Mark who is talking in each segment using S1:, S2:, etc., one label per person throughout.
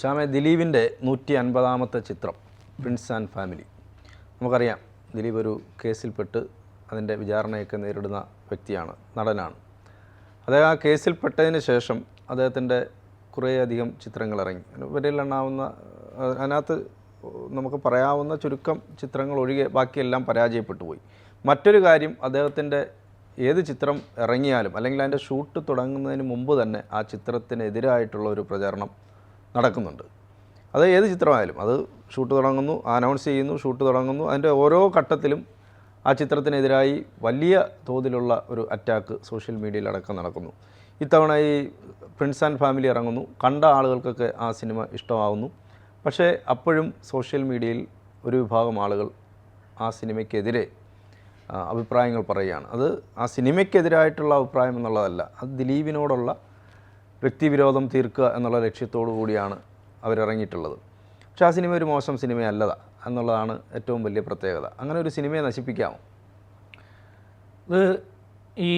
S1: ശ്യാമെ ദിലീപിന്റെ നൂറ്റി അൻപതാമത്തെ ചിത്രം പ്രിൻസ് ആൻഡ് ഫാമിലി നമുക്കറിയാം ദിലീപ് ഒരു കേസിൽപ്പെട്ട് അതിന്റെ വിചാരണയൊക്കെ നേരിടുന്ന വ്യക്തിയാണ് നടനാണ്. അദ്ദേഹം ആ കേസിൽപ്പെട്ടതിന് ശേഷം അദ്ദേഹത്തിന്റെ കുറേയധികം ചിത്രങ്ങൾ ഇറങ്ങി വരയിലെണ്ണാവുന്ന അതിനകത്ത് നമുക്ക് പറയാവുന്ന ചുരുക്കം ചിത്രങ്ങൾ ഒഴികെ ബാക്കിയെല്ലാം പരാജയപ്പെട്ടു പോയി. മറ്റൊരു കാര്യം അദ്ദേഹത്തിന്റെ ഏത് ചിത്രം ഇറങ്ങിയാലും അല്ലെങ്കിൽ അതിന്റെ ഷൂട്ട് തുടങ്ങുന്നതിന് മുമ്പ് തന്നെ ആ ചിത്രത്തിനെതിരായിട്ടുള്ള ഒരു പ്രചാരണം നടക്കുന്നുണ്ട്. അത് ഏത് ചിത്രമായാലും അത് ഷൂട്ട് തുടങ്ങുന്നു അനൗൺസ് ചെയ്യുന്നു ഷൂട്ട് തുടങ്ങുന്നു. അതിന്റെ ഓരോ ഘട്ടത്തിലും ആ ചിത്രത്തിനെതിരായി വലിയ തോതിലുള്ള ഒരു അറ്റാക്ക് സോഷ്യൽ മീഡിയയിലടക്കം നടക്കുന്നു. ഇത്തവണ ഈ പ്രിൻസ് ആൻഡ് ഫാമിലി ഇറങ്ങുന്നു. കണ്ട ആളുകൾക്കൊക്കെ ആ സിനിമ ഇഷ്ടമാവുന്നു. പക്ഷേ അപ്പോഴും സോഷ്യൽ മീഡിയയിൽ ഒരു വിഭാഗം ആളുകൾ ആ സിനിമയ്ക്കെതിരെ അഭിപ്രായങ്ങൾ പറയുകയാണ്. അത് ആ സിനിമയ്ക്കെതിരായിട്ടുള്ള അഭിപ്രായം എന്നുള്ളതല്ല. അത് ദിലീപിനോടുള്ള വ്യക്തിവിരോധം തീർക്കുക എന്നുള്ള ലക്ഷ്യത്തോടു കൂടിയാണ് അവരിറങ്ങിയിട്ടുള്ളത്. പക്ഷേ ആ സിനിമ ഒരു മോശം സിനിമയല്ലതാ എന്നുള്ളതാണ് ഏറ്റവും വലിയ പ്രത്യേകത. അങ്ങനെ ഒരു സിനിമയെ നശിപ്പിക്കാമോ?
S2: ഇത് ഈ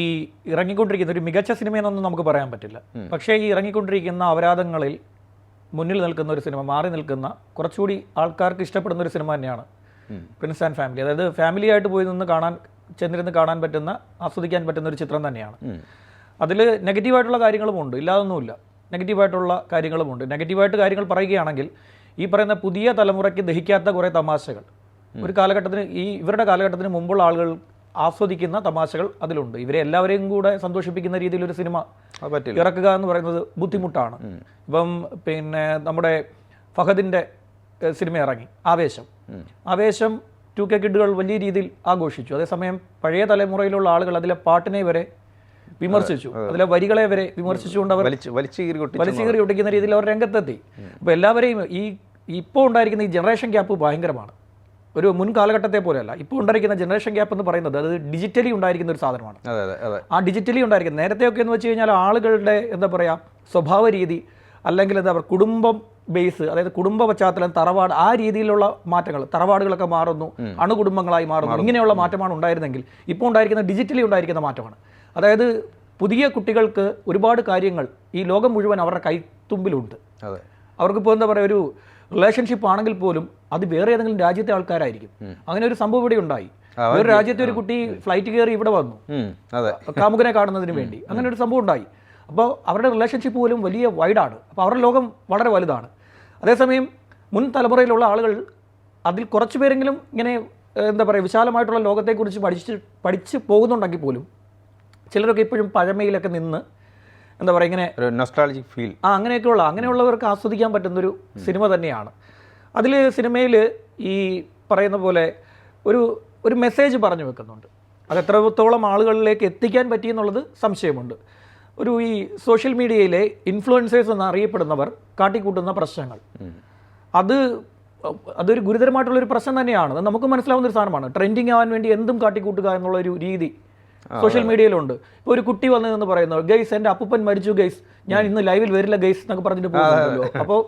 S2: ഇറങ്ങിക്കൊണ്ടിരിക്കുന്ന ഒരു മികച്ച സിനിമയെന്നൊന്നും നമുക്ക് പറയാൻ പറ്റില്ല. പക്ഷേ ഈ ഇറങ്ങിക്കൊണ്ടിരിക്കുന്ന അപരാധങ്ങളിൽ മുന്നിൽ നിൽക്കുന്ന ഒരു സിനിമ മാറി നിൽക്കുന്ന കുറച്ചുകൂടി ആൾക്കാർക്ക് ഇഷ്ടപ്പെടുന്ന ഒരു സിനിമ തന്നെയാണ് പ്രിൻസ് ആൻഡ് ഫാമിലി അതായത് ഫാമിലിയായിട്ട് പോയി നിന്ന് കാണാൻ ചെന്നിരുന്ന് കാണാൻ പറ്റുന്ന ആസ്വദിക്കാൻ പറ്റുന്ന ഒരു ചിത്രം തന്നെയാണ്. അതിൽ നെഗറ്റീവായിട്ടുള്ള കാര്യങ്ങളുമുണ്ട് ഇല്ലാതൊന്നുമില്ല. നെഗറ്റീവായിട്ടുള്ള കാര്യങ്ങളുമുണ്ട് നെഗറ്റീവായിട്ട് കാര്യങ്ങൾ പറയുകയാണെങ്കിൽ ഈ പറയുന്ന പുതിയ തലമുറയ്ക്ക് ദഹിക്കാത്ത കുറേ തമാശകൾ. ഒരു കാലഘട്ടത്തിന് ഈ ഇവരുടെ കാലഘട്ടത്തിന് മുമ്പുള്ള ആളുകൾ ആസ്വദിക്കുന്ന തമാശകൾ അതിലുണ്ട്. ഇവരെ എല്ലാവരെയും കൂടെ സന്തോഷിപ്പിക്കുന്ന രീതിയിൽ ഒരു സിനിമ ഇറക്കുക എന്ന് പറയുന്നത് ബുദ്ധിമുട്ടാണ്. ഇപ്പം പിന്നെ നമ്മുടെ ഫഹദിന്റെ സിനിമ ഇറങ്ങി. ആവേശം. ആവേശം ടു കെ കിഡുകൾ വലിയ രീതിയിൽ ആഘോഷിച്ചു. അതേസമയം പഴയ തലമുറയിലുള്ള ആളുകൾ അതിലെ പാട്ടിനെ വരെ വിമർശിച്ചു. അതിലെ വരികളെ വരെ വിമർശിച്ചുകൊണ്ട് അവർ
S1: വലിച്ച് വലിച്ചു കീറി കൊട്ടി
S2: വലിച്ചീറി ഒട്ടിക്കുന്ന രീതിയിൽ അവർ രംഗത്തെത്തി. അപ്പോൾ എല്ലാവരെയും ഈ ഇപ്പോൾ ഉണ്ടായിരിക്കുന്ന ഈ ജനറേഷൻ ഗ്യാപ്പ് ഭയങ്കരമാണ്. ഒരു മുൻ കാലഘട്ടത്തെ പോലെയല്ല. ഇപ്പോൾ ഉണ്ടായിരിക്കുന്ന ജനറേഷൻ ഗ്യാപ്പ് എന്ന് പറയുന്നത് അത് ഡിജിറ്റലി ഉണ്ടായിരിക്കുന്ന ഒരു സാധനമാണ്. ആ ഡിജിറ്റലി ഉണ്ടായിരിക്കുന്ന നേരത്തെയൊക്കെ എന്ന് വെച്ച് കഴിഞ്ഞാൽ ആളുകളുടെ എന്താ പറയുക സ്വഭാവ രീതി അല്ലെങ്കിൽ എന്താ പറയുക കുടുംബം ബേസ് അതായത് കുടുംബ പശ്ചാത്തലം തറവാട് ആ രീതിയിലുള്ള മാറ്റങ്ങൾ തറവാടുകളൊക്കെ മാറുന്നു അണുകുടുംബങ്ങളായി മാറുന്നു ഇങ്ങനെയുള്ള മാറ്റമാണ് ഉണ്ടായിരുന്നെങ്കിൽ ഇപ്പോൾ ഉണ്ടായിരിക്കുന്ന ഡിജിറ്റലി ഉണ്ടായിരിക്കുന്ന മാറ്റമാണ്. അതായത് പുതിയ കുട്ടികൾക്ക് ഒരുപാട് കാര്യങ്ങൾ ഈ ലോകം മുഴുവൻ അവരുടെ കൈത്തുമ്പിലുണ്ട്. അവർക്കിപ്പോൾ എന്താ പറയുക ഒരു റിലേഷൻഷിപ്പ് ആണെങ്കിൽ പോലും അത് വേറെ ഏതെങ്കിലും രാജ്യത്തെ ആൾക്കാരായിരിക്കും. അങ്ങനെ ഒരു സംഭവം ഇവിടെ ഉണ്ടായി. ഒരു രാജ്യത്തെ ഒരു കുട്ടി ഫ്ലൈറ്റ് കയറി ഇവിടെ വന്നു. കാമുകനെ കാണുന്നതിന് വേണ്ടി. അങ്ങനെ ഒരു സംഭവം ഉണ്ടായി. അപ്പോൾ അവരുടെ റിലേഷൻഷിപ്പ് പോലും വലിയ വൈഡാണ് അപ്പോൾ അവരുടെ ലോകം വളരെ വലുതാണ്. അതേസമയം മുൻ തലമുറയിലുള്ള ആളുകൾ അതിൽ കുറച്ച് പേരെങ്കിലും ഇങ്ങനെ എന്താ പറയുക വിശാലമായിട്ടുള്ള ലോകത്തെക്കുറിച്ച് പഠിച്ച് പഠിച്ച് പോകുന്നുണ്ടെങ്കിൽ പോലും ചിലരൊക്കെ ഇപ്പോഴും പഴമയിലൊക്കെ നിന്ന് എന്താ പറയുക ഇങ്ങനെ
S1: ഒരു നൊസ്ട്രാളജിക് ഫീൽ
S2: ആ അങ്ങനെയൊക്കെയുള്ള അങ്ങനെയുള്ളവർക്ക് ആസ്വദിക്കാൻ പറ്റുന്നൊരു സിനിമ തന്നെയാണ്. അതിൽ സിനിമയിൽ ഈ പറയുന്ന പോലെ ഒരു ഒരു മെസ്സേജ് പറഞ്ഞു വെക്കുന്നുണ്ട്. അത് എത്രത്തോളം ആളുകളിലേക്ക് എത്തിക്കാൻ പറ്റിയെന്നുള്ളത് സംശയമുണ്ട്. ഒരു ഈ സോഷ്യൽ മീഡിയയിലെ ഇൻഫ്ലുവൻസേഴ്സ് എന്ന് അറിയപ്പെടുന്നവർ കാട്ടിക്കൂട്ടുന്ന പ്രശ്നങ്ങൾ. അത് അതൊരു ഗുരുതരമായിട്ടുള്ളൊരു പ്രശ്നം തന്നെയാണ്. നമുക്ക് മനസ്സിലാവുന്ന ഒരു സാധനമാണ്. ട്രെൻഡിങ് ആവാൻ വേണ്ടി എന്തും കാട്ടിക്കൂട്ടുക എന്നുള്ള ഒരു രീതി സോഷ്യൽ മീഡിയയിലുണ്ട്. ഇപ്പോൾ ഒരു കുട്ടി വന്നതെന്ന് പറയുന്നു ഗൈസ് എന്റെ അപ്പൂപ്പൻ മരിച്ചു ഗൈസ് ഞാൻ ഇന്ന് ലൈവിൽ വരില്ല ഗൈസ് എന്നൊക്കെ പറഞ്ഞിട്ട് പോകുന്നുണ്ടല്ലോ. അപ്പോൾ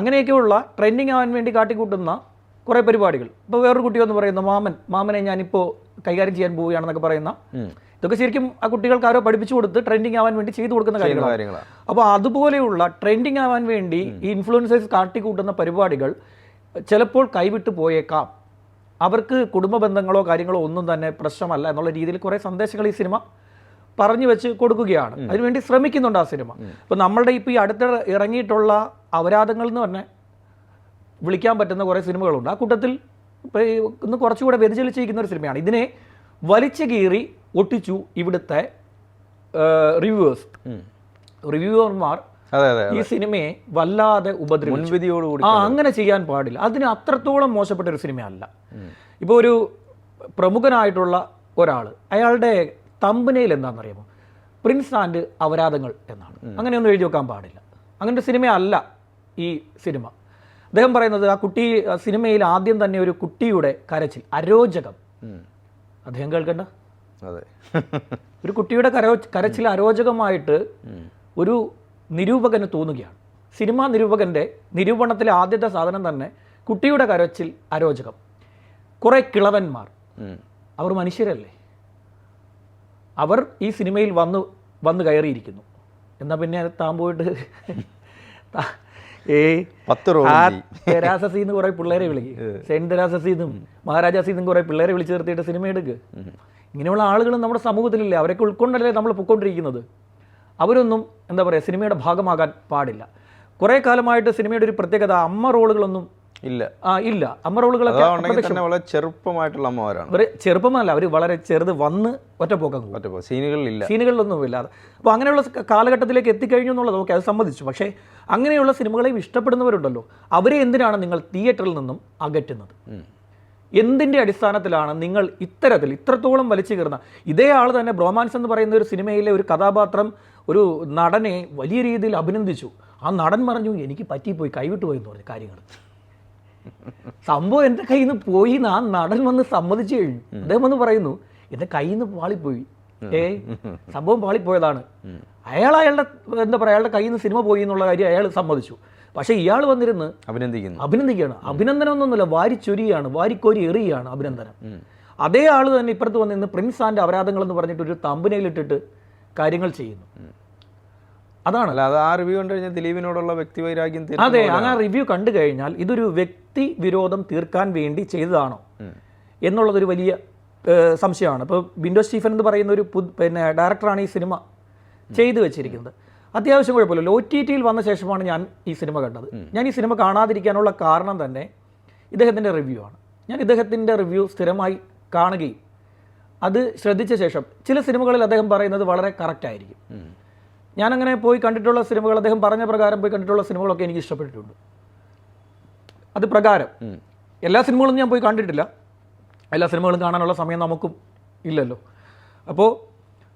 S2: അങ്ങനെയൊക്കെയുള്ള ട്രെൻഡിങ് ആവാൻ വേണ്ടി കാട്ടിക്കൂട്ടുന്ന കുറേ പരിപാടികൾ. ഇപ്പോൾ വേറൊരു കുട്ടി വന്ന് പറയുന്നു മാമൻ മാമനെ ഞാനിപ്പോൾ കൈകാര്യം ചെയ്യാൻ പോവുകയാണെന്നൊക്കെ പറയുന്ന ഇതൊക്കെ ശരിക്കും ആ കുട്ടികൾക്ക് ആരോ പഠിപ്പിച്ചു കൊടുത്ത് ട്രെൻഡിങ് ആവാൻ വേണ്ടി ചെയ്തു കൊടുക്കുന്ന കാര്യങ്ങൾ
S1: കാര്യങ്ങളാണ്.
S2: അപ്പോൾ അതുപോലെയുള്ള ട്രെൻഡിങ് ആവാൻ വേണ്ടി ഈ ഇൻഫ്ലുവൻസേഴ്സ് കാട്ടിക്കൂട്ടുന്ന പരിപാടികൾ ചിലപ്പോൾ കൈവിട്ട് പോയേക്കാം. അവർക്ക് കുടുംബ ബന്ധങ്ങളോ കാര്യങ്ങളോ ഒന്നും തന്നെ പ്രശ്നമല്ല എന്നുള്ള രീതിയിൽ കുറേ സന്ദേശങ്ങൾ ഈ സിനിമ പറഞ്ഞു വെച്ച് കൊടുക്കുകയാണ്. അതിനുവേണ്ടി ശ്രമിക്കുന്നുണ്ട് ആ സിനിമ. അപ്പോൾ നമ്മളുടെ ഇപ്പോൾ ഈ അടുത്ത ഇറങ്ങിയിട്ടുള്ള അപരാധങ്ങൾ എന്ന് പറഞ്ഞ വിളിക്കാൻ പറ്റുന്ന കുറേ സിനിമകളുണ്ട്. ആ കൂട്ടത്തിൽ ഇപ്പോൾ ഇന്ന് കുറച്ചുകൂടെ വ്യതിചലിച്ചിരിക്കുന്ന ഒരു സിനിമയാണ്. ഇതിനെ വലിച്ചു കീറി ഒട്ടിച്ചു ഇവിടുത്തെ റിവ്യൂവേഴ്സ് റിവ്യൂവർമാർ ഈ സിനിമയെ വല്ലാതെ ഉപദ്രവിച്ചു. ആ അങ്ങനെ ചെയ്യാൻ പാടില്ല. അതിന് അത്രത്തോളം മോശപ്പെട്ട ഒരു സിനിമയല്ല. ഇപ്പോൾ ഒരു പ്രമുഖനായിട്ടുള്ള ഒരാൾ അയാളുടെ തമ്പനയിൽ എന്താണെന്നറിയാമോ? പ്രിൻസ് ആൻഡ് അപരാധങ്ങൾ എന്നാണ്. അങ്ങനെയൊന്നും എഴുതി വെക്കാൻ പാടില്ല. അങ്ങനെ ഒരു സിനിമയല്ല ഈ സിനിമ. അദ്ദേഹം പറയുന്നത് ആ കുട്ടി സിനിമയിൽ ആദ്യം തന്നെ ഒരു കുട്ടിയുടെ കരച്ചിൽ അരോചകം. അദ്ദേഹം കേൾക്കണ്ട?
S1: അതെ.
S2: ഒരു കുട്ടിയുടെ കരോ കരച്ചിൽ അരോചകമായിട്ട് ഒരു നിരൂപകന് തോന്നുകയാണ്. സിനിമാ നിരൂപകന്റെ നിരൂപണത്തിലെ ആദ്യത്തെ സാധനം തന്നെ കുട്ടിയുടെ കരച്ചിൽ അരോചകം. കുറേ കിളവന്മാർ. അവർ മനുഷ്യരല്ലേ? അവർ ഈ സിനിമയിൽ വന്ന് വന്ന് കയറിയിരിക്കുന്നു. എന്നാൽ പിന്നെ താൻ പോയിട്ട് താ- ഏയ്
S1: പത്ത്
S2: ആ കുറെ പിള്ളേരെ വിളിക്കും. സെന്റ് തെരാസസിന്നും മഹാരാജാസിന്നും കുറെ പിള്ളേരെ വിളിച്ചു നിർത്തിയിട്ട് സിനിമ എടുക്ക്. ഇങ്ങനെയുള്ള ആളുകൾ നമ്മുടെ സമൂഹത്തിലില്ലേ? അവരൊക്കെ ഉൾക്കൊണ്ടല്ലേ നമ്മൾ പൊയ്ക്കൊണ്ടിരിക്കുന്നത് അവരൊന്നും എന്താ പറയുക സിനിമയുടെ ഭാഗമാകാൻ പാടില്ല. കുറേ കാലമായിട്ട് സിനിമയുടെ ഒരു പ്രത്യേകത അമ്മ റോളുകളൊന്നും
S1: ഇല്ല.
S2: ആ ഇല്ല. അമ്മ റോളുകളൊക്കെ
S1: അതാ ഉണ്ടെങ്കിൽ തന്നെ വളരെ ചെറുപ്പമായിട്ടുള്ള അമ്മമാരാണ്.
S2: ഇവർ ചെറുപ്പമല്ല അവർ വളരെ ചെറുത് വന്ന് ഒറ്റപ്പോക്കം.
S1: സീനുകളിലില്ല
S2: സീനുകളിലൊന്നും ഇല്ലാതെ അപ്പോൾ അങ്ങനെയുള്ള കാലഘട്ടത്തിലേക്ക് എത്തിക്കഴിഞ്ഞു എന്നുള്ളത് ഓക്കെ അത് സമ്മതിച്ചു. പക്ഷേ അങ്ങനെയുള്ള സിനിമകളെയും ഇഷ്ടപ്പെടുന്നവരുണ്ടല്ലോ അവരെ എന്തിനാണ് നിങ്ങൾ തിയേറ്ററിൽ നിന്നും അകറ്റുന്നത്?
S1: എന്തിന്റെ
S2: എന്തിന്റെ അടിസ്ഥാനത്തിലാണ് നിങ്ങൾ ഇത്തരത്തിൽ ഇത്രത്തോളം വലിച്ചു കയറുന്ന? ഇതേ ആൾ തന്നെ ബ്രോമാൻസ് എന്ന് പറയുന്ന ഒരു സിനിമയിലെ ഒരു കഥാപാത്രം ഒരു നടനെ വലിയ രീതിയിൽ അഭിനന്ദിച്ചു. ആ നടൻ പറഞ്ഞു എനിക്ക് പറ്റിപ്പോയി കൈവിട്ടു പോയി എന്ന് പറഞ്ഞു കാര്യങ്ങൾ സംഭവം എന്റെ കയ്യിൽ നിന്ന് പോയി എന്ന് ആ നടൻ വന്ന് സമ്മതിച്ചു കഴിഞ്ഞു. അദ്ദേഹം വന്ന് പറയുന്നു എന്റെ കയ്യിൽ നിന്ന് പാളിപ്പോയി ഏ സംഭവം പാളിപ്പോയതാണ്. അയാൾ അയാളുടെ എന്താ പറയുക അയാളുടെ കയ്യിൽ നിന്ന് സിനിമ പോയി എന്നുള്ള കാര്യം അയാൾ സമ്മതിച്ചു. പക്ഷേ ഇയാൾ വന്നിരുന്ന്
S1: അഭിനന്ദിക്കുന്നു.
S2: അഭിനന്ദിക്കുകയാണ്. അഭിനന്ദനം ഒന്നുമില്ല വാരിച്ചൊരിയാണ് വാരിക്കോരി എറിയാണ് അഭിനന്ദനം. അതേ ആൾ തന്നെ ഇപ്പുറത്ത് വന്നിരുന്ന് പ്രിൻസ് ആൻഡ് അപരാധങ്ങൾ എന്ന് പറഞ്ഞിട്ട് ഒരു തമ്പനയിലിട്ടിട്ട് കാര്യങ്ങൾ ചെയ്യുന്നു. അതാണ്
S1: അല്ല അത് ആ റിവ്യൂ കണ്ടു കഴിഞ്ഞാൽ ദിലീപിനോടുള്ള വ്യക്തി
S2: വൈരാഗ്യം
S1: അതെ
S2: ആ റിവ്യൂ കണ്ടു കഴിഞ്ഞാൽ ഇതൊരു വ്യക്തി വിരോധം തീർക്കാൻ വേണ്ടി ചെയ്തതാണോ. എന്നുള്ളതൊരു വലിയ സംശയമാണ്. ഇപ്പോൾ വിൻഡോ സ്റ്റീഫൻ എന്ന് പറയുന്ന ഒരു പുത് പിന്നെ ഡയറക്ടറാണ് ഈ സിനിമ ചെയ്തു വെച്ചിരിക്കുന്നത്. അത്യാവശ്യം കുഴപ്പമില്ല. ഒ ടി ടിയിൽ വന്ന ശേഷമാണ് ഞാൻ ഈ സിനിമ കണ്ടത്. ഞാൻ ഈ സിനിമ കാണാതിരിക്കാനുള്ള കാരണം തന്നെ ഇദ്ദേഹത്തിന്റെ റിവ്യൂ ആണ്. ഞാൻ ഇദ്ദേഹത്തിന്റെ റിവ്യൂ സ്ഥിരമായി കാണുകയും അത് ശ്രദ്ധിച്ച ശേഷം ചില സിനിമകളിൽ അദ്ദേഹം പറയുന്നത് വളരെ കറക്റ്റ് ആയിരിക്കും.
S1: ഉം.
S2: ഞാനങ്ങനെ പോയി കണ്ടിട്ടുള്ള സിനിമകൾ അദ്ദേഹം പറഞ്ഞ പ്രകാരം പോയി കണ്ടിട്ടുള്ള സിനിമകളൊക്കെ എനിക്ക് ഇഷ്ടപ്പെട്ടിട്ടുണ്ട്. അത് പ്രകാരം. എല്ലാ സിനിമകളും ഞാൻ പോയി കണ്ടിട്ടില്ല. എല്ലാ സിനിമകളും കാണാനുള്ള സമയം നമുക്കും ഇല്ലല്ലോ. അപ്പോൾ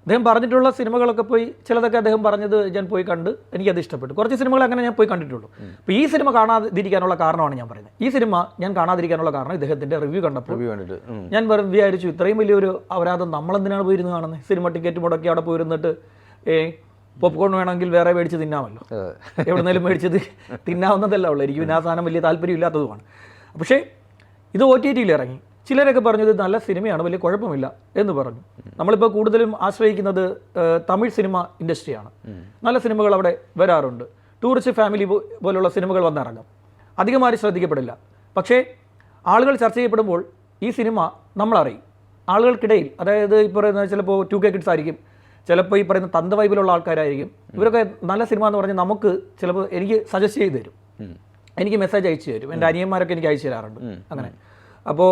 S2: അദ്ദേഹം പറഞ്ഞിട്ടുള്ള സിനിമകളൊക്കെ പോയി ചിലതൊക്കെ അദ്ദേഹം പറഞ്ഞത് ഞാൻ പോയി കണ്ട് എനിക്കത് ഇഷ്ടപ്പെട്ടു. കുറച്ച് സിനിമകൾ അങ്ങനെ ഞാൻ പോയി കണ്ടിട്ടുള്ളൂ. അപ്പോൾ ഈ സിനിമ കാണാതിരിക്കാനുള്ള കാരണമാണ് ഞാൻ പറയുന്നത്. ഈ സിനിമ ഞാൻ കാണാതിരിക്കാനുള്ള കാരണം ഇദ്ദേഹത്തിന്റെ റിവ്യൂ കണ്ടപ്പോൾ
S1: റിവ്യൂ കണ്ടിട്ട്
S2: ഞാൻ വിചാരിച്ചു ഇത്രയും വലിയൊരു അപരാധം നമ്മളെന്തിനാണ് പോയിരുന്ന് കാണുന്നത്? സിനിമ ടിക്കറ്റ് മുടക്കി അവിടെ പോയിരുന്നിട്ട് ഏ പോപ്കോൺ വേണമെങ്കിൽ വേറെ മേടിച്ച് തിന്നാമല്ലോ. എവിടെന്നേലും മേടിച്ചത് തിന്നാവുന്നതല്ല ഉള്ളൂ. എനിക്ക് പിന്നെ ആ സാധനം വലിയ താല്പര്യം ഇല്ലാത്തതുമാണ്. പക്ഷേ ഇത് ഒ ടി ടിയിൽ ഇറങ്ങി. ചിലരൊക്കെ പറഞ്ഞു ഇത് നല്ല സിനിമയാണ് വലിയ കുഴപ്പമില്ല എന്ന് പറഞ്ഞു. നമ്മളിപ്പോൾ കൂടുതലും ആശ്രയിക്കുന്നത് തമിഴ് സിനിമ ഇൻഡസ്ട്രിയാണ് നല്ല സിനിമകൾ അവിടെ വരാറുണ്ട്. ടൂറിസ്റ്റ് ഫാമിലി പോലുള്ള സിനിമകൾ വന്നിറങ്ങും. അധികമാരും ശ്രദ്ധിക്കപ്പെടില്ല. പക്ഷേ ആളുകൾ ചർച്ച ചെയ്യപ്പെടുമ്പോൾ ഈ സിനിമ നമ്മളറിയും. ആളുകൾക്കിടയിൽ അതായത് ഇപ്പോൾ ചിലപ്പോൾ ടു കെ കിഡ്സ് ആയിരിക്കും ചിലപ്പോൾ ഈ പറയുന്ന തന്ത വൈബിലുള്ള ആൾക്കാരായിരിക്കും. ഇവരൊക്കെ നല്ല സിനിമ എന്ന് പറഞ്ഞാൽ നമുക്ക് ചിലപ്പോൾ എനിക്ക് സജസ്റ്റ് ചെയ്ത് തരും. എനിക്ക് മെസ്സേജ് അയച്ചു തരും. എന്റെ അനിയന്മാരൊക്കെ എനിക്ക് അയച്ചു തരാറുണ്ട്. അങ്ങനെ. അപ്പോൾ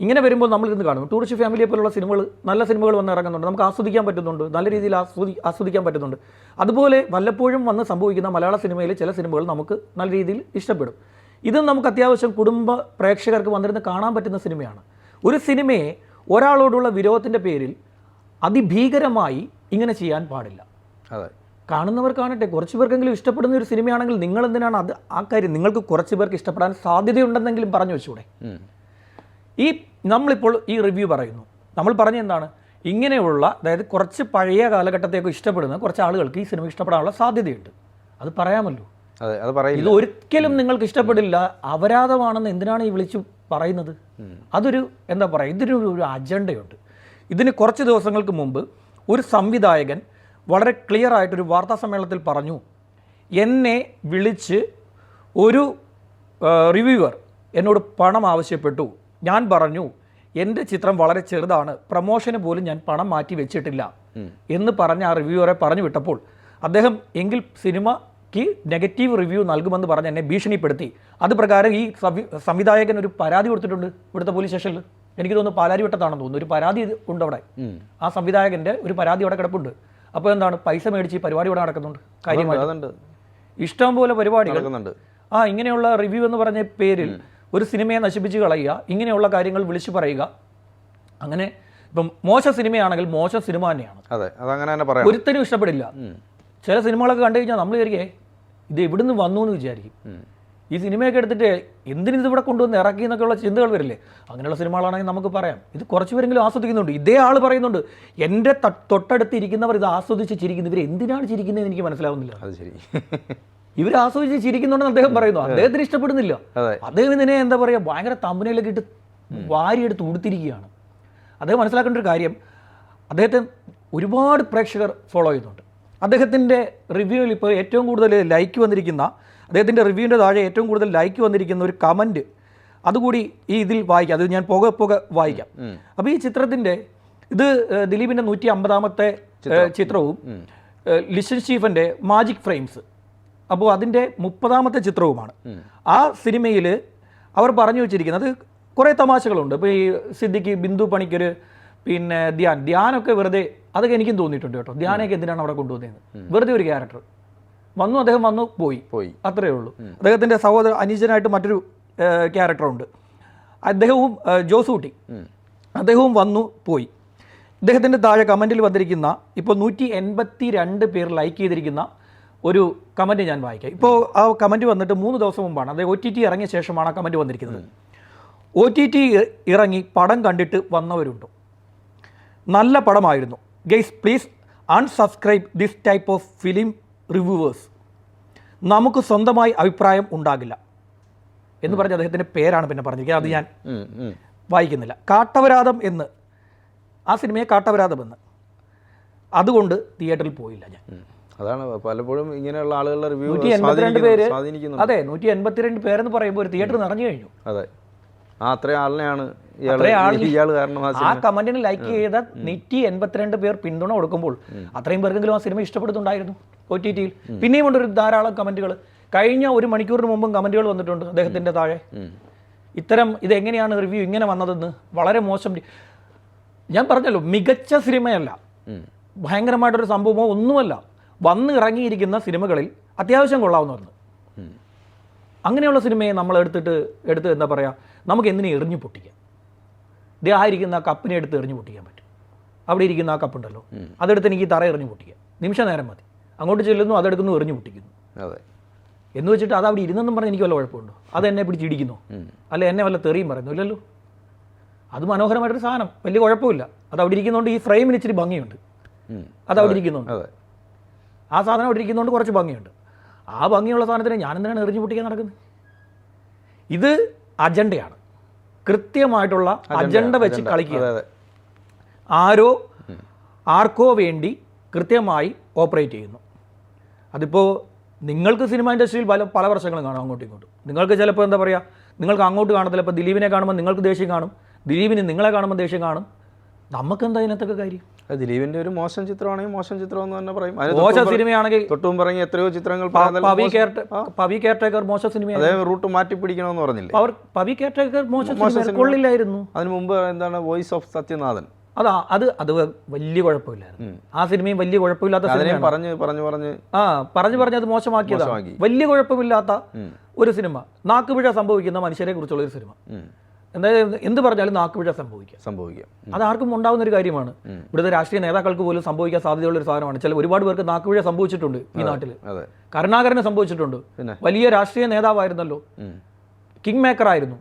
S2: ഇങ്ങനെ വരുമ്പോൾ നമ്മൾ ഇന്ന് കാണും ടൂറിസ്റ്റ് ഫാമിലിയെ പോലുള്ള സിനിമകൾ നല്ല സിനിമകൾ വന്ന് ഇറങ്ങുന്നുണ്ട്. നമുക്ക് ആസ്വദിക്കാൻ പറ്റുന്നുണ്ട്. നല്ല രീതിയിൽ ആസ്വദി ആസ്വദിക്കാൻ പറ്റുന്നുണ്ട്. അതുപോലെ വല്ലപ്പോഴും വന്ന് സംഭവിക്കുന്ന മലയാള സിനിമയിൽ ചില സിനിമകൾ നമുക്ക് നല്ല രീതിയിൽ ഇഷ്ടപ്പെടും. ഇത് നമുക്ക് അത്യാവശ്യം കുടുംബ പ്രേക്ഷകർക്ക് വന്നിരുന്ന് കാണാൻ പറ്റുന്ന സിനിമയാണ്. ഒരു സിനിമയെ ഒരാളോടുള്ള വിരോധത്തിന്റെ പേരിൽ അതിഭീകരമായി ഇങ്ങനെ ചെയ്യാൻ പാടില്ല.
S1: അതെ.
S2: കാണുന്നവർ കാണട്ടെ കുറച്ച് പേർക്കെങ്കിലും ഇഷ്ടപ്പെടുന്ന ഒരു സിനിമയാണെങ്കിൽ നിങ്ങൾ എന്തിനാണ് അത് ആ കാര്യം നിങ്ങൾക്ക് കുറച്ച് പേർക്ക് ഇഷ്ടപ്പെടാൻ സാധ്യതയുണ്ടെന്നെങ്കിലും പറഞ്ഞു വെച്ചൂടെ. ഈ നമ്മളിപ്പോൾ ഈ റിവ്യൂ പറയുന്നു. നമ്മൾ പറഞ്ഞ എന്താണ്? ഇങ്ങനെയുള്ള അതായത് കുറച്ച് പഴയ കാലഘട്ടത്തേക്ക് ഇഷ്ടപ്പെടുന്ന കുറച്ച് ആളുകൾക്ക് ഈ സിനിമ ഇഷ്ടപ്പെടാനുള്ള സാധ്യതയുണ്ട്. അത് പറയാമല്ലോ.
S1: അതെ
S2: ഇത് ഒരിക്കലും നിങ്ങൾക്ക് ഇഷ്ടപ്പെടില്ല. അപരാധമാണെന്ന് എന്തിനാണ് ഈ വിളിച്ചു പറയുന്നത്? അതൊരു എന്താ പറയുക ഇതിനൊരു ഒരു അജണ്ടയുണ്ട്. ഇതിന് കുറച്ച് ദിവസങ്ങൾക്ക് മുമ്പ് ഒരു സംവിധായകൻ വളരെ ക്ലിയർ ആയിട്ടൊരു വാർത്താ സമ്മേളനത്തിൽ പറഞ്ഞു എന്നെ വിളിച്ച് ഒരു റിവ്യൂവർ എന്നോട് പണം ആവശ്യപ്പെട്ടു. ഞാൻ പറഞ്ഞു എന്റെ ചിത്രം വളരെ ചെറുതാണ്. പ്രമോഷന് പോലും ഞാൻ പണം മാറ്റി വെച്ചിട്ടില്ല. എന്ന് പറഞ്ഞ ആ റിവ്യൂവറെ പറഞ്ഞു വിട്ടപ്പോൾ അദ്ദേഹം എങ്കിൽ സിനിമയ്ക്ക് നെഗറ്റീവ് റിവ്യൂ നൽകുമെന്ന് പറഞ്ഞ് എന്നെ ഭീഷണിപ്പെടുത്തി. അത് പ്രകാരം ഈ സംവി- സംവിധായകൻ ഒരു പരാതി കൊടുത്തിട്ടുണ്ട് ഇവിടുത്തെ പോലീസ് സ്റ്റേഷനിൽ. എനിക്ക് തോന്നുന്നു പാലാരി വട്ടത്താണെന്ന് തോന്നുന്നു. ഒരു പരാതി ഉണ്ട് അവിടെ. ആ സംവിധായകന്റെ ഒരു പരാതി അവിടെ കിടപ്പുണ്ട്. അപ്പോൾ എന്താണ്? പൈസ മേടിച്ച് ഈ പരിപാടി ഇവിടെ നടക്കുന്നുണ്ട്.
S1: കാര്യമായിട്ട്.
S2: ഇഷ്ടം പോലെ പരിപാടികൾ.
S1: നടക്കുന്നുണ്ട്.
S2: ആ ഇങ്ങനെയുള്ള റിവ്യൂ എന്ന് പറഞ്ഞ പേരിൽ ഒരു സിനിമയെ നശിപ്പിച്ച് കളയുക ഇങ്ങനെയുള്ള കാര്യങ്ങൾ വിളിച്ചു പറയുക. അങ്ങനെ ഇപ്പം മോശ സിനിമയാണെങ്കിൽ മോശ സിനിമ തന്നെയാണ്.
S1: അതെ അതങ്ങനെ തന്നെ പറയാം.
S2: ഒരുത്തരും ഇഷ്ടപ്പെടില്ല. ചില സിനിമകളൊക്കെ കണ്ടു കഴിഞ്ഞാൽ നമ്മൾ വിചാരിക്കേ ഇത് എവിടുന്ന് വന്നു എന്ന് വിചാരിക്കും. ഈ സിനിമയൊക്കെ എടുത്തിട്ട് എന്തിനും ഇതിവിടെ കൊണ്ടുവന്ന് ഇറക്കി എന്നൊക്കെയുള്ള ചിന്തകൾ വരില്ലേ? അങ്ങനെയുള്ള സിനിമകളാണെങ്കിൽ നമുക്ക് പറയാം. ഇത് കുറച്ച് പേരെങ്കിലും ആസ്വദിക്കുന്നുണ്ട്. ഇതേ ആൾ പറയുന്നുണ്ട് എന്റെ തൊട്ടടുത്ത് ഇരിക്കുന്നവർ ഇത് ആസ്വദിച്ച് ചിരിക്കുന്നു. ഇവർ എന്തിനാണ് ചിരിക്കുന്നത് എനിക്ക് മനസ്സിലാവുന്നില്ല.
S1: അത് ശരി.
S2: ഇവർ ആസ്വദിച്ച് ചിരിക്കുന്നുണ്ടെന്ന് അദ്ദേഹം പറയുന്നു. അദ്ദേഹത്തിന് ഇഷ്ടപ്പെടുന്നില്ല. അദ്ദേഹം ഇതിനെ എന്താ പറയുക ഭയങ്കര തമ്പനയിലൊക്കെ ഇട്ട് വാരിയെടുത്ത് ഉടുത്തിരിക്കുകയാണ്. അദ്ദേഹം മനസ്സിലാക്കേണ്ട ഒരു കാര്യം അദ്ദേഹത്തെ ഒരുപാട് പ്രേക്ഷകർ ഫോളോ ചെയ്യുന്നുണ്ട്. അദ്ദേഹത്തിന്റെ റിവ്യൂവിൽ ഇപ്പോൾ ഏറ്റവും കൂടുതൽ ലൈക്ക് വന്നിരിക്കുന്ന അദ്ദേഹത്തിന്റെ റിവ്യൂവിന്റെ താഴെ ഏറ്റവും കൂടുതൽ ലൈക്ക് വന്നിരിക്കുന്ന ഒരു കമന്റ് അതുകൂടി ഈ ഇതിൽ വായിക്കാം. അത് ഞാൻ പുക പുക വായിക്കാം. അപ്പോൾ ഈ ചിത്രത്തിന്റെ ഇത് ദിലീപിന്റെ നൂറ്റി അമ്പതാമത്തെ ചിത്രവും ലിസൺ ലിഷൻ സ്റ്റീഫന്റെ മാജിക് ഫ്രെയിംസ് അപ്പോൾ അതിന്റെ മുപ്പതാമത്തെ ചിത്രവുമാണ്. ആ സിനിമയിൽ അവർ പറഞ്ഞു വെച്ചിരിക്കുന്നത് കുറേ തമാശകളുണ്ട്. ഇപ്പോൾ ഈ സിദ്ദിഖ് ബിന്ദു പണിക്കർ പിന്നെ ധ്യാൻ. ധ്യാനൊക്കെ വെറുതെ അതൊക്കെ എനിക്കും തോന്നിയിട്ടുണ്ട് കേട്ടോ. ധ്യാനൊക്കെ എന്തിനാണ് അവിടെ കൊണ്ടുവന്നത് വെറുതെ ഒരു ക്യാരക്ടർ വന്നു അദ്ദേഹം വന്നു പോയി.
S1: പോയി.
S2: അത്രയേ ഉള്ളൂ. അദ്ദേഹത്തിന്റെ സഹോദര അനുജനായിട്ട് മറ്റൊരു ക്യാരക്ടറുണ്ട് അദ്ദേഹവും ജോസ് ജോസൂട്ടി അദ്ദേഹവും വന്നു പോയി. ഇദ്ദേഹത്തിന്റെ താഴെ കമന്റിൽ വന്നിരിക്കുന്ന ഇപ്പോൾ നൂറ്റി എൺപത്തി രണ്ട് പേർ ലൈക്ക് ചെയ്തിരിക്കുന്ന ഒരു കമന്റ് ഞാൻ വായിക്കാം. ഇപ്പോൾ ആ കമന്റ് വന്നിട്ട് മൂന്ന് ദിവസം മുമ്പാണ് അതായത് ഒ ടി ടി ഇറങ്ങിയ ശേഷമാണ് ആ കമന്റ് വന്നിരിക്കുന്നത്. ഒ ടി ടി ഇറങ്ങി പടം കണ്ടിട്ട് വന്നവരുണ്ടോ. നല്ല പടമായിരുന്നു. Guys please unsubscribe this type of film reviewers. നമുക്ക് സ്വന്തമായി അഭിപ്രായം ഉണ്ടാകില്ല. എന്ന് പറഞ്ഞ അദ്ദേഹത്തിന്റെ പേരാണ് പിന്നെ പറഞ്ഞിരിക്കുന്നത്. അത് ഞാൻ. വായിക്കുന്നില്ല. കാട്ടവരാതം എന്ന്. ആ സിനിമയെ കാട്ടവരാതം എന്ന്. അതുകൊണ്ട് തിയേറ്ററിൽ പോയില്ല ഞാൻ.
S1: അതാണ് പലപ്പോഴും ഇങ്ങനെയുള്ള ആളുകളുടെ റിവ്യൂ
S2: നൂറ്റി എൺപത്തിരണ്ട് പേര് അതെ നൂറ്റി എൺപത്തിരണ്ട് പേരെന്ന് പറയുമ്പോൾ ഒരു തിയേറ്റർ നിറഞ്ഞു കഴിഞ്ഞു.
S1: അതെ. ആ അത്രയും ആളിനെയാണ് ആ
S2: കമന്റിന് ലൈക്ക് ചെയ്ത നൂറ്റി എൺപത്തിരണ്ട് പേർ പിന്തുണ കൊടുക്കുമ്പോൾ അത്രയും പേർക്കെങ്കിലും ആ സിനിമ ഇഷ്ടപ്പെടുന്നുണ്ടായിരുന്നു. ഒ ടി ടിയിൽ പിന്നെയും ഉണ്ട് ഒരു ധാരാളം കമന്റുകൾ കഴിഞ്ഞ ഒരു മണിക്കൂറിന് മുമ്പും കമന്റുകൾ വന്നിട്ടുണ്ട് അദ്ദേഹത്തിന്റെ താഴെ. ഇത്തരം ഇത് എങ്ങനെയാണ് റിവ്യൂ ഇങ്ങനെ വന്നതെന്ന് വളരെ മോശം ഞാൻ പറഞ്ഞല്ലോ മികച്ച സിനിമയല്ല. ഭയങ്കരമായിട്ടൊരു സംഭവമോ ഒന്നുമല്ല. വന്ന് ഇറങ്ങിയിരിക്കുന്ന സിനിമകളിൽ അത്യാവശ്യം കൊള്ളാവുന്ന ഒന്ന് അങ്ങനെയുള്ള സിനിമയെ നമ്മൾ എടുത്തിട്ട് എടുത്ത് എന്താ പറയുക നമുക്ക് എന്തിനെ എറിഞ്ഞു പൊട്ടിക്കാം? ദേ ആയിരിക്കുന്ന ആ കപ്പിനെ എടുത്ത് എറിഞ്ഞു പൊട്ടിക്കാൻ പറ്റും. അവിടെ ഇരിക്കുന്ന ആ കപ്പുണ്ടല്ലോ. അതെടുത്ത് എനിക്ക് തറ എറിഞ്ഞു പൊട്ടിക്കാം. നിമിഷ നേരം മതി. അങ്ങോട്ട് ചെല്ലുന്നു അതെടുക്കുന്നു എറിഞ്ഞു പൊട്ടിക്കുന്നു.
S1: അതെ.
S2: എന്ന് വെച്ചിട്ട് അത് അവിടെ ഇരുന്നെന്നും പറഞ്ഞ് എനിക്ക് വല്ല കുഴപ്പമുണ്ടോ? അത് എന്നെ പിടിച്ച് ഇടിക്കുന്നു. അല്ല എന്നെ വല്ല തെറിയും പറയുന്നു ഇല്ലല്ലോ. അത് മനോഹരമായിട്ടൊരു സാധനം വലിയ കുഴപ്പമില്ല. അത് അവിടെ ഇരിക്കുന്നതുകൊണ്ട് ഈ ഫ്രെയിമിന് ഇച്ചിരി ഭംഗിയുണ്ട്. അത്. അവിടെ ഇരിക്കുന്നുണ്ട് ആ സാധനം അവിടെ ഇരിക്കുന്നതുകൊണ്ട് കുറച്ച് ഭംഗിയുണ്ട്. ആ ഭംഗിയുള്ള സാധനത്തിന് ഞാൻ എന്തിനാണ് എറിഞ്ഞു പൊട്ടിക്കാൻ നടക്കുന്നത്? ഇത് അജണ്ടയാണ്. കൃത്യമായിട്ടുള്ള അജണ്ട വെച്ച്. കളിക്കുക. ആരോ ആർക്കോ വേണ്ടി കൃത്യമായി ഓപ്പറേറ്റ് ചെയ്യുന്നു. അതിപ്പോൾ നിങ്ങൾക്ക് സിനിമ ഇൻഡസ്ട്രിയിൽ പല പല വർഷങ്ങളും കാണും അങ്ങോട്ടും ഇങ്ങോട്ടും. നിങ്ങൾക്ക് ചിലപ്പോൾ എന്താ പറയുക നിങ്ങൾക്ക് അങ്ങോട്ട് കാണത്തില്ല. ഇപ്പോൾ ദിലീപിനെ കാണുമ്പോൾ നിങ്ങൾക്ക് ദേഷ്യം കാണും. ദിലീപിന് നിങ്ങളെ കാണുമ്പോൾ ദേഷ്യം കാണും. നമുക്കെന്താ ഇതിനകത്തൊക്കെ കാര്യം?
S1: ദിലീപിന്റെ ഒരു മോശം ചിത്രമാണെങ്കിൽ മോശം ചിത്രം എന്ന് തന്നെ പറയും.
S2: മോശം സിനിമയാണെങ്കിൽ
S1: തൊട്ടും പറഞ്ഞ് എത്രയോ ചിത്രങ്ങൾ
S2: പവി പവി കെയർ ടേക്കർ മോശം സിനിമയാണ്
S1: അതേ റൂട്ട് മാറ്റി പിടിക്കണമെന്ന് പറഞ്ഞില്ലേ?
S2: അവർ പവി കെയർടേക്കർ മോശം സിനിമ കൊള്ളില്ലായിരുന്നു.
S1: അതിന് മുമ്പ് എന്താണ് വോയിസ് ഓഫ് സത്യനാഥൻ.
S2: അതാ അത് അത് വലിയ കുഴപ്പമില്ലായിരുന്നു. ആ സിനിമയും വലിയ കുഴപ്പമില്ലാത്ത സിനിമ
S1: പറഞ്ഞു പറഞ്ഞു പറഞ്ഞു.
S2: ആ പറഞ്ഞു പറഞ്ഞ് അത് മോശമാക്കിയതാണ് വലിയ കുഴപ്പമില്ലാത്ത ഒരു സിനിമ. നാക്കുപിഴ സംഭവിക്കുന്ന മനുഷ്യരെ കുറിച്ചുള്ള ഒരു സിനിമ. എന്തായാലും എന്ത് പറഞ്ഞാലും നാക്കുപിഴ സംഭവിക്കുക
S1: സംഭവിക്കാം.
S2: അത് ആർക്കും ഉണ്ടാകുന്ന ഒരു കാര്യമാണ്. ഇവിടുത്തെ രാഷ്ട്രീയ നേതാക്കൾക്ക് പോലും സംഭവിക്കാൻ സാധ്യതയുള്ള ഒരു സാധനമാണ്. ചില ഒരുപാട് പേർക്ക് നാക്കുപിഴ സംഭവിച്ചിട്ടുണ്ട് ഈ നാട്ടിൽ കരുണാകരന് സംഭവിച്ചിട്ടുണ്ട്. വലിയ രാഷ്ട്രീയ നേതാവായിരുന്നല്ലോ. കിങ് മേക്കർ ആയിരുന്നു.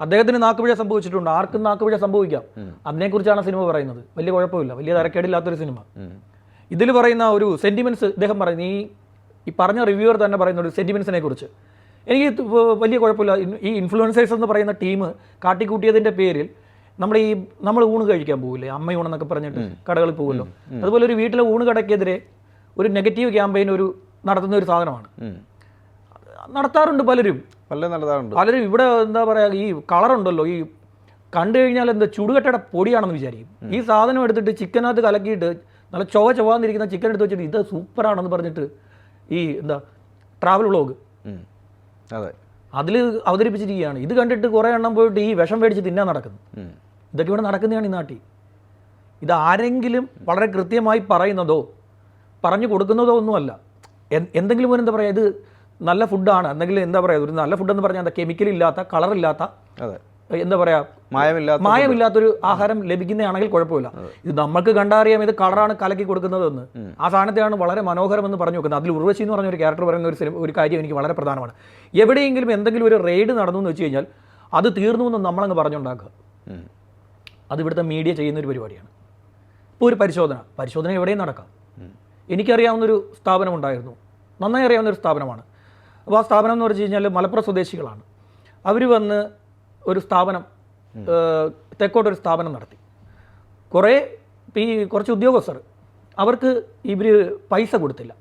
S2: അദ്ദേഹത്തിന് നാക്കുപിഴ സംഭവിച്ചിട്ടുണ്ട്. ആർക്കും നാക്കുപിഴ സംഭവിക്കാം. അതിനെക്കുറിച്ചാണ് സിനിമ പറയുന്നത്. വലിയ കുഴപ്പമില്ല. വലിയ തരക്കേടില്ലാത്തൊരു സിനിമ. ഇതിൽ പറയുന്ന ഒരു സെന്റിമെന്റ്സ് ഇദ്ദേഹം പറയുന്നു ഈ ഈ പറഞ്ഞ റിവ്യൂവർ തന്നെ പറയുന്ന ഒരു സെന്റിമെന്റ്സിനെ കുറിച്ച്. എനിക്ക് വലിയ കുഴപ്പമില്ല. ഈ ഇൻഫ്ലുവൻസേഴ്സ് എന്ന് പറയുന്ന ടീം കാട്ടിക്കൂട്ടിയതിന്റെ പേരിൽ നമ്മൾ ഈ നമ്മൾ ഊണ് കഴിക്കാൻ പോകില്ലേ അമ്മ ഊണെന്നൊക്കെ പറഞ്ഞിട്ട് കടകളിൽ പോകുമല്ലോ. അതുപോലെ ഒരു വീട്ടിലെ ഊണ് കടക്കെതിരെ ഒരു നെഗറ്റീവ് ക്യാമ്പയിൻ ഒരു നടത്തുന്ന ഒരു സാധനമാണ്. നടത്താറുണ്ട് പലരും.
S1: പലരും നടത്താറുണ്ട്.
S2: പലരും ഇവിടെ എന്താ പറയുക ഈ കളറുണ്ടല്ലോ ഈ കണ്ടു കഴിഞ്ഞാൽ എന്താ ചുടുകട്ടയുടെ പൊടിയാണെന്ന് വിചാരിക്കും. ഈ സാധനം എടുത്തിട്ട് ചിക്കനകത്ത് കലക്കിയിട്ട് നല്ല ചൊവ ചൊവാന്നിരിക്കുന്ന ചിക്കൻ എടുത്ത് വെച്ചിട്ട് ഇത് സൂപ്പറാണെന്ന് പറഞ്ഞിട്ട് ഈ എന്താ ട്രാവൽ വ്ളോഗ്
S1: അതെ.
S2: അതിൽ അവതരിപ്പിച്ചിരിക്കുകയാണ്. ഇത് കണ്ടിട്ട് കുറേ എണ്ണം പോയിട്ട് ഈ വിഷം മേടിച്ച് തിന്നാൻ നടക്കുന്നു. ഇതൊക്കെ ഇവിടെ നടക്കുന്നതാണ് ഈ നാട്ടിൽ. ഇത് ആരെങ്കിലും വളരെ കൃത്യമായി പറയുന്നതോ പറഞ്ഞു കൊടുക്കുന്നതോ ഒന്നുമല്ല. എന്തെങ്കിലും ഒരു എന്താ പറയുക ഇത് നല്ല ഫുഡാണ് എന്തെങ്കിലും എന്താ പറയുക ഒരു നല്ല ഫുഡ് എന്ന് പറഞ്ഞാൽ എന്താ കെമിക്കൽ ഇല്ലാത്ത കളറില്ലാത്ത
S1: അതെ.
S2: എന്താ പറയാ
S1: മായമില്ലാത്ത
S2: മായമില്ലാത്തൊരു ആഹാരം ലഭിക്കുന്നതാണെങ്കിൽ കുഴപ്പമില്ല. ഇത് നമുക്ക് കണ്ടറിയാം ഇത് കളറാണ് കലക്കി കൊടുക്കുന്നതെന്ന് ആ സാധനത്തെയാണ് വളരെ മനോഹരം എന്ന് പറഞ്ഞു വെക്കുന്നത്. അതിൽ ഉർവശി എന്ന് പറഞ്ഞ ഒരു ക്യാരക്ടർ പറയുന്ന ഒരു സിനിമ ഒരു കാര്യം എനിക്ക് വളരെ പ്രധാനമാണ്. എവിടെയെങ്കിലും എന്തെങ്കിലും ഒരു റെയ്ഡ് നടന്നു എന്ന് വെച്ച് കഴിഞ്ഞാൽ അത് തീർന്നു എന്ന് നമ്മളങ്ങ് പറഞ്ഞുണ്ടാക്കുക. അത് ഇവിടുത്തെ മീഡിയ ചെയ്യുന്ന ഒരു പരിപാടിയാണ്. ഇപ്പോൾ ഒരു പരിശോധന. പരിശോധന എവിടെയും നടക്കാം. എനിക്കറിയാവുന്നൊരു സ്ഥാപനം ഉണ്ടായിരുന്നു. നന്നായി അറിയാവുന്ന ഒരു സ്ഥാപനമാണ്. അപ്പോൾ ആ സ്ഥാപനം എന്ന് പറഞ്ഞു കഴിഞ്ഞാൽ മലപ്പുറം സ്വദേശികളാണ്. അവർ വന്ന് ഒരു സ്ഥാപനം തെക്കോട്ടൊരു സ്ഥാപനം നടത്തി. കുറേ ഈ കുറച്ച് ഉദ്യോഗസ്ഥർ അവർക്ക് ഇവർ പൈസ കൊടുത്തില്ല.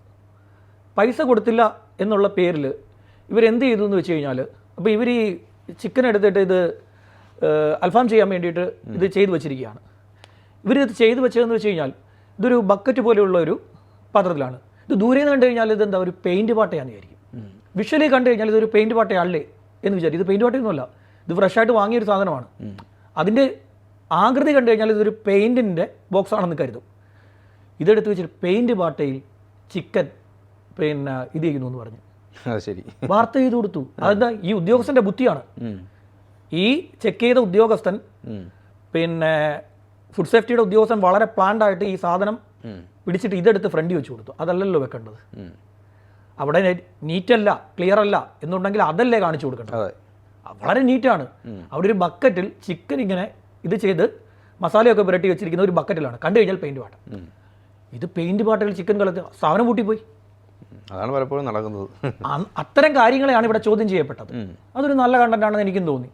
S2: പൈസ കൊടുത്തില്ല എന്നുള്ള പേരിൽ ഇവരെന്ത് ചെയ്തു എന്ന് വെച്ച് കഴിഞ്ഞാൽ അപ്പോൾ ഇവർ ഈ ചിക്കൻ എടുത്തിട്ട് ഇത് അൽഫാം ചെയ്യാൻ വേണ്ടിയിട്ട് ഇത് ചെയ്തു വെച്ചിരിക്കുകയാണ്. ഇവരിത് ചെയ്തു വെച്ചതെന്ന് വെച്ച് കഴിഞ്ഞാൽ ഇതൊരു ബക്കറ്റ് പോലെയുള്ള ഒരു പാത്രത്തിലാണ്. ഇത് ദൂരെ നിന്ന് കണ്ടു കഴിഞ്ഞാൽ ഇതെന്താ ഒരു പെയിന്റ് പാട്ടയാണെന്ന് വിചാരിക്കും. വിഷ്വലി കണ്ടു കഴിഞ്ഞാൽ ഇതൊരു പെയിന്റ് പാട്ടയല്ലേ എന്ന് വിചാരിക്കും. ഇത് പെയിന്റ് പാട്ടയൊന്നുമല്ല. ഇത് ഫ്രഷായിട്ട് വാങ്ങിയൊരു സാധനമാണ്. അതിന്റെ ആകൃതി കണ്ടു കഴിഞ്ഞാൽ ഇതൊരു പെയിന്റിന്റെ ബോക്സ് ആണെന്ന് കരുതും. ഇതെടുത്ത് വെച്ചിട്ട് പെയിന്റ് പാട്ടയിൽ ചിക്കൻ പിന്നെ ഇത് ചെയ്യുന്നു എന്ന് പറഞ്ഞു.
S1: ശരി.
S2: വാർത്ത ചെയ്ത് കൊടുത്തു. അതെന്താ? ഈ ഉദ്യോഗസ്ഥന്റെ ബുദ്ധിയാണ്. ഈ ചെക്ക് ചെയ്ത ഉദ്യോഗസ്ഥൻ പിന്നെ ഫുഡ് സേഫ്റ്റിയുടെ ഉദ്യോഗസ്ഥൻ വളരെ പ്ലാൻഡ് ആയിട്ട് ഈ സാധനം പിടിച്ചിട്ട് ഇതെടുത്ത് ഫ്രണ്ടി വെച്ച് കൊടുത്തു. അതല്ലല്ലോ വെക്കേണ്ടത്. അവിടെ നീറ്റല്ല ക്ലിയർ അല്ല എന്നുണ്ടെങ്കിൽ അതല്ലേ കാണിച്ചു കൊടുക്കേണ്ടത്. വളരെ നീറ്റാണ് അവിടെ ഒരു ബക്കറ്റിൽ ചിക്കൻ ഇങ്ങനെ ഇത് ചെയ്ത് മസാലയൊക്കെ പുരട്ടി വെച്ചിരിക്കുന്ന ഒരു ബക്കറ്റിലാണ് കണ്ടു കഴിഞ്ഞാൽ പെയിന്റ് പാട്ട. ഇത് പെയിന്റ് പാട്ടിൽ ചിക്കൻ കളത്ത് സാധനം കൂട്ടിപ്പോയി
S1: അതാണ് പലപ്പോഴും നടക്കുന്നത്.
S2: അത്തരം കാര്യങ്ങളെയാണ് ഇവിടെ ചോദ്യം ചെയ്യപ്പെട്ടത്. അതൊരു നല്ല കണ്ടന്റ് ആണെന്ന് എനിക്കും തോന്നി.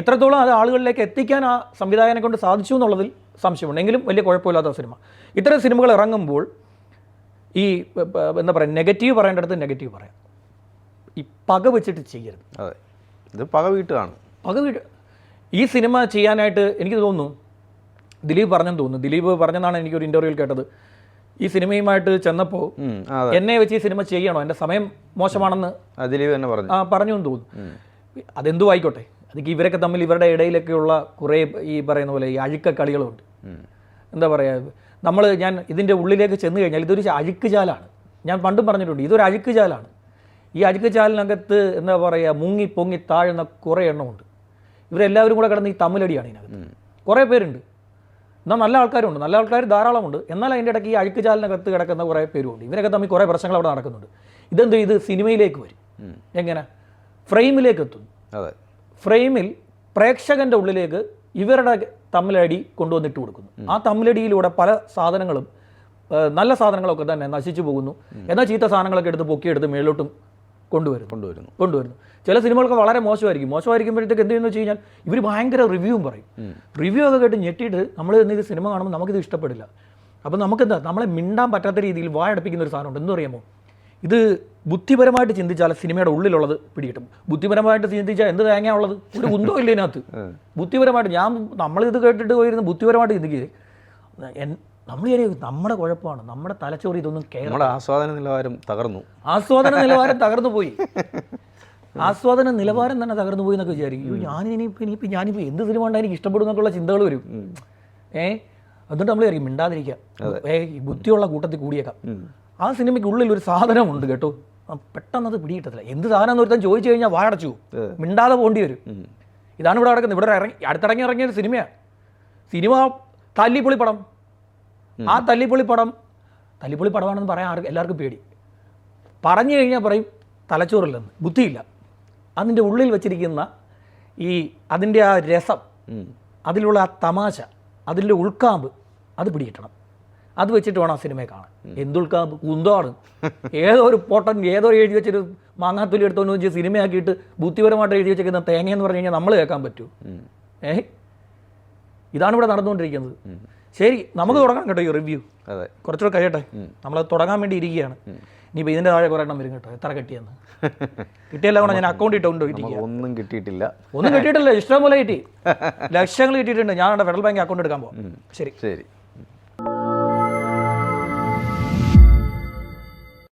S2: എത്രത്തോളം അത് ആളുകളിലേക്ക് എത്തിക്കാൻ ആ സംവിധായകനെ കൊണ്ട് സാധിച്ചു എന്നുള്ളതിൽ സംശയമുണ്ട്. എങ്കിലും വലിയ കുഴപ്പമില്ലാത്ത സിനിമ. ഇത്തരം സിനിമകൾ ഇറങ്ങുമ്പോൾ ഈ എന്താ പറയുക നെഗറ്റീവ് പറയേണ്ടടുത്ത് നെഗറ്റീവ് പറയാം. ഈ പക വെച്ചിട്ട് ചെയ്യരുത്.
S1: അതെ. ഇത് പക വീട്ടാണ്
S2: പക വീട്ട് ഈ സിനിമ ചെയ്യാനായിട്ട് എനിക്ക് തോന്നുന്നു ദിലീപ് പറഞ്ഞെന്ന് തോന്നുന്നു. ദിലീപ് പറഞ്ഞെന്നാണ് എനിക്കൊരു ഇന്റർവ്യൂവിൽ കേട്ടത്. ഈ സിനിമയുമായിട്ട് ചെന്നപ്പോൾ എന്നെ വെച്ച് ഈ സിനിമ ചെയ്യണോ? എന്റെ സമയം മോശമാണെന്ന്
S1: ദിലീപ് തന്നെ പറഞ്ഞു.
S2: ആ, പറഞ്ഞു എന്ന് തോന്നുന്നു. അതെന്തു ആയിക്കോട്ടെ. അതൊക്കെ ഇവരൊക്കെ തമ്മിൽ ഇവരുടെ ഇടയിലൊക്കെയുള്ള കുറേ ഈ പറയുന്ന പോലെ ഈ അഴുക്ക കളികളുണ്ട് എന്താ പറയുക നമ്മൾ ഞാൻ ഇതിന്റെ ഉള്ളിലേക്ക് ചെന്ന് കഴിഞ്ഞാൽ ഇതൊരു അഴുക്ക് ചാലാണ് ഞാൻ പണ്ടും പറഞ്ഞിട്ടുണ്ട് ഇതൊരു അഴുക്ക് ചാലാണ് ഈ അഴുക്ക് ചാലിനകത്ത് എന്താ പറയുക മുങ്ങി പൊങ്ങി താഴ്ന്ന കുറേ എണ്ണമുണ്ട്. ഇവരെല്ലാവരും കൂടെ കിടന്ന് ഈ തമ്മിലടിയാണ് ഇതിനകത്ത്. കുറേ പേരുണ്ട്. എന്നാൽ നല്ല ആൾക്കാരുണ്ട് നല്ല ആൾക്കാർ ധാരാളമുണ്ട്. എന്നാൽ അതിന്റെ ഇടയ്ക്ക് ഈ അഴുക്ക് ചാലിനകത്ത് കിടക്കുന്ന കുറേ പേരുണ്ട്. ഇവരൊക്കെ തമ്മിൽ കുറേ പ്രശ്നങ്ങൾ അവിടെ നടക്കുന്നുണ്ട്. ഇതെന്ത് ഇത് സിനിമയിലേക്ക് വരും. എങ്ങനെ? ഫ്രെയിമിലേക്ക് എത്തുന്നു. ഫ്രെയിമിൽ പ്രേക്ഷകന്റെ ഉള്ളിലേക്ക് ഇവരുടെ തമ്മിലടി കൊണ്ടുവന്നിട്ട് കൊടുക്കുന്നു. ആ തമ്മിലടിയിലൂടെ പല സാധനങ്ങളും നല്ല സാധനങ്ങളൊക്കെ തന്നെ നശിച്ചു പോകുന്നു. എന്നാൽ ചീത്ത സാധനങ്ങളൊക്കെ എടുത്ത് പൊക്കിയെടുത്ത് മേളിലോട്ടും കൊണ്ടുവരും
S1: കൊണ്ടുവരുന്നു.
S2: കൊണ്ടുവരുന്നു. ചില സിനിമകളൊക്കെ വളരെ മോശമായിരിക്കും. മോശമായിരിക്കുമ്പോഴത്തേക്ക് എന്ത് ചെയ്യുന്നു വെച്ച് കഴിഞ്ഞാൽ ഇവർ ഭയങ്കര റിവ്യൂവും പറയും. റിവ്യൂ ഒക്കെ കേട്ട് ഞെട്ടിയിട്ട് നമ്മൾ ഇത് സിനിമ കാണുമ്പോൾ നമുക്കിത് ഇഷ്ടപ്പെടില്ല. അപ്പോൾ നമുക്കെന്താ? നമ്മളെ മിണ്ടാൻ പറ്റാത്ത രീതിയിൽ വായടപ്പിക്കുന്ന ഒരു സാധനമുണ്ട്. എന്ന് അറിയാമോ? ഇത് ബുദ്ധിപരമായിട്ട് ചിന്തിച്ചാൽ സിനിമയുടെ ഉള്ളിലുള്ളത് പിടികിട്ടും. ബുദ്ധിപരമായിട്ട് ചിന്തിച്ചാൽ എന്ത് തേങ്ങ ഉള്ളത്? ഒരു കുന്തോ ഇല്ല ഇതിനകത്ത്. ബുദ്ധിപരമായിട്ട് ഞാൻ നമ്മളിത് കേട്ടിട്ട് പോയിരുന്ന് ബുദ്ധിപരമായിട്ട് ചിന്തിക്കുക നമ്മൾ നമ്മുടെ കുഴപ്പമാണ്. നമ്മുടെ തലച്ചോറ് ഇതൊന്നും കേരളം
S1: നമ്മുടെ ആസ്വാദന നിലവാരം തകർന്നു.
S2: ആസ്വാദന നിലവാരം തകർന്നു പോയി. ആസ്വാദന നിലവാരം തന്നെ തകർന്നു പോയി എന്നൊക്കെ വിചാരിക്കും. ഞാൻ ഇനിയിപ്പോ ഇനിയിപ്പോൾ ഞാനിപ്പോൾ എന്ത് സിനിമ ഉണ്ടായി എനിക്ക് ഇഷ്ടപ്പെടും എന്നൊക്കെയുള്ള ചിന്തകൾ വരും. ഏ? അതുകൊണ്ട് നമ്മൾ അറിയും മിണ്ടാതിരിക്കുക. ഏ ബുദ്ധിയുള്ള കൂട്ടത്തിൽ കൂടിയേക്കാം. ആ സിനിമയ്ക്ക് ഉള്ളിൽ ഒരു സാധനമുണ്ട് കേട്ടോ. പെട്ടെന്ന് അത് പിടികിട്ടത്തില്ല. എന്ത് സാധനം ഒരുത്തൻ ചോദിച്ചു കഴിഞ്ഞാൽ വാടച്ചു മിണ്ടാതെ പോകേണ്ടി വരും. ഇതാണ് ഇവിടെ നടക്കുന്നത്. ഇവിടെ ഇറങ്ങി അടുത്തിറങ്ങി ഇറങ്ങിയ ഒരു സിനിമയാണ് സിനിമ തല്ലിപ്പൊളി പടം. ആ തല്ലിപ്പൊളി പടം തല്ലിപ്പൊളി പടമാണെന്ന് പറയാൻ ആർക്കും എല്ലാവർക്കും പേടി. പറഞ്ഞു കഴിഞ്ഞാൽ പറയും തലച്ചോറില്ലെന്ന് ബുദ്ധിയില്ല. അതിന്റെ ഉള്ളിൽ വെച്ചിരിക്കുന്ന ഈ അതിന്റെ ആ രസം അതിലുള്ള ആ തമാശ അതിന്റെ ഉൾക്കാമ്പ് അത് പിടികിട്ടണം. അത് വെച്ചിട്ട് വേണം ആ സിനിമയെ കാണാൻ. എന്തുൾക്കാ കുന്തമാണ്. ഏതോ ഒരു പൊട്ടൻ ഏതോ ഒരു എഴുതി വെച്ചൊരു മാങ്ങാത്തൊലി എടുത്തോണ്ട് വെച്ച് സിനിമയാക്കിയിട്ട് ബുദ്ധിപരമായിട്ട് എഴുതി വെച്ചിരിക്കുന്ന തേങ്ങ എന്ന് പറഞ്ഞു കഴിഞ്ഞാൽ നമ്മൾ കേൾക്കാൻ പറ്റൂ. ഏ ഇതാണ് ഇവിടെ നടന്നുകൊണ്ടിരിക്കുന്നത്. ശരി നമുക്ക് തുടങ്ങാം കേട്ടോ ഈ റിവ്യൂ
S1: അതെ.
S2: കുറച്ചുകൂടെ കഴിയട്ടെ. നമ്മൾ തുടങ്ങാൻ വേണ്ടി ഇരിക്കുകയാണ്. ഇനിയിപ്പോൾ ഇതിന്റെ താഴെ കുറേ എണ്ണം വരും കേട്ടോ. എത്ര കിട്ടിയെന്ന്. കിട്ടിയല്ല കൂടെ ഞാൻ അക്കൗണ്ട് ഇരിക്കുക
S1: ഒന്നും കിട്ടിയിട്ടില്ല.
S2: ഒന്നും കിട്ടിയിട്ടില്ല. ഇഷ്ടം പോലെ കിട്ടി. ലക്ഷങ്ങൾ കിട്ടിയിട്ടുണ്ട്. ഞാൻ ഫെഡറൽ ബാങ്ക് അക്കൗണ്ട് എടുക്കാൻ പോകാം ശരി.
S1: ശരി.